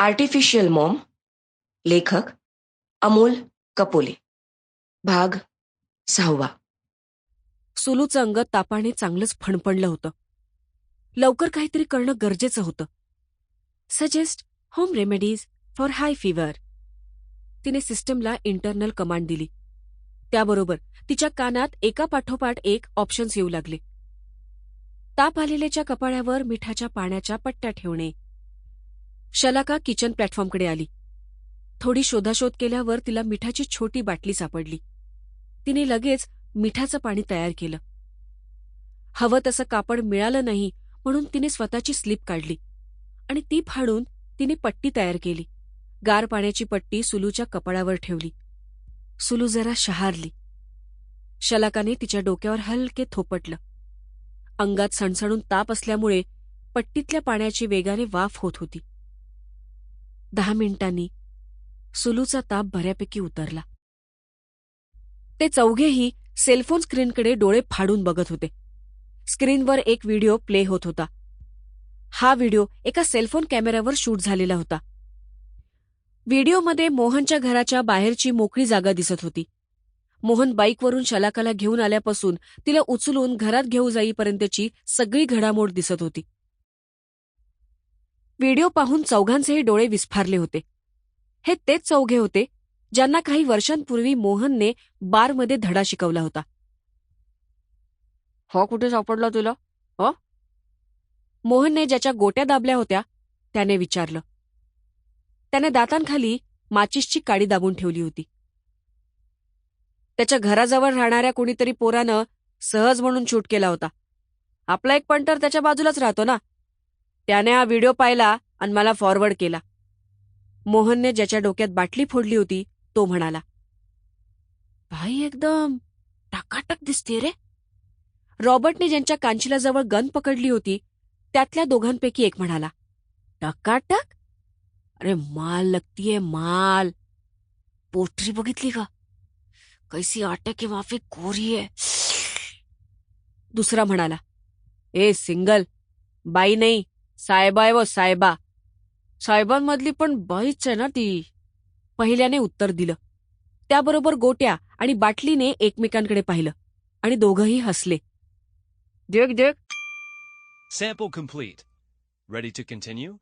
Artificial Maugham लेखक अमोल कपोले. भाग सहावा. सुलूचं अंग तापाने चांगलंच फणफणलं होतं. लवकर काहीतरी करणं गरजेचं होतं. Suggest home remedies for high fever तिने सिस्टमला इंटरनल कमांड दिली. त्याबरोबर तिच्या कानात एका पाठोपाठ एक ऑप्शन्स येऊ लागले. ताप आलेल्याच्या कपाळ्यावर मिठाच्या पाण्याच्या पट्ट्या ठेवणे. शलाका किचन प्लॅटफॉर्मकडे आली. थोडी शोधाशोध केल्यावर तिला मिठाची छोटी बाटली सापडली. तिने लगेच मिठाचं पाणी तयार केलं. हवं तसं कापड मिळालं नाही म्हणून तिने स्वतःची स्लीप काढली आणि ती फाडून तिने पट्टी तयार केली. गार पाण्याची पट्टी सुलूच्या कपाळावर ठेवली. सुलू जरा शहारली. शलाकाने तिच्या डोक्यावर हलके थोपटलं. अंगात सणसणून ताप असल्यामुळे पट्टीतल्या पाण्याची वेगाने वाफ होत होती. दहा मिनिटांनी. सुलूचा ताप बऱ्यापैकी उतरला. ते चौघेही सेलफोन स्क्रीनकडे डोळे फाडून बघत होते. स्क्रीनवर एक व्हिडिओ प्ले होत होता. हा व्हिडिओ एका सेलफोन कॅमेऱ्यावर शूट झालेला होता. व्हिडिओमध्ये मोहनच्या घराच्या बाहेरची मोकळी जागा दिसत होती. मोहन बाईकवरून शलाकाला घेऊन आल्यापासून तिला उचलून घरात घेऊ जाईपर्यंतची सगळी घडामोड दिसत होती. व्हिडिओ पाहून चौघांचेही डोळे विस्फारले होते. हे तेच चौघे होते ज्यांना काही वर्षांपूर्वी मोहनने बारमध्ये धडा शिकवला होता. हो कुठे सापडला तुला? हो? मोहनने ज्याच्या गोट्या दाबल्या होत्या त्याने विचारलं. त्याने दातांखाली माचिसची काडी दाबून ठेवली होती. त्याच्या घराजवळ राहणाऱ्या कोणीतरी पोरानं सहज म्हणून शूट केला होता. आपला एक पंटर त्याच्या बाजूलाच राहतो ना? त्याने हा व्हिडिओ पाहिला आणि मला फॉरवर्ड केला. मोहनने ज्याच्या डोक्यात बाटली फोडली होती तो म्हणाला भाई एकदम टाकाटक दिसते रे. रॉबर्टने ज्यांच्या कांचिलाजवळ गन पकडली होती त्यातल्या दोघांपैकी एक म्हणाला टकाटक? अरे माल लगतीये माल. पोटरी बघितली का? कैसी आटे की माफी कोरी आहे. दुसरा म्हणाला ए सिंगल बाई नाही साहेबा आहे व साहेबा साहेबांमधली पण बाईच आहे ना ती पहिल्याने उत्तर दिलं त्याबरोबर गोट्या आणि बाटलीने एकमेकांकडे पाहिलं आणि दोघंही हसले देख देख Sample complete. Ready to continue?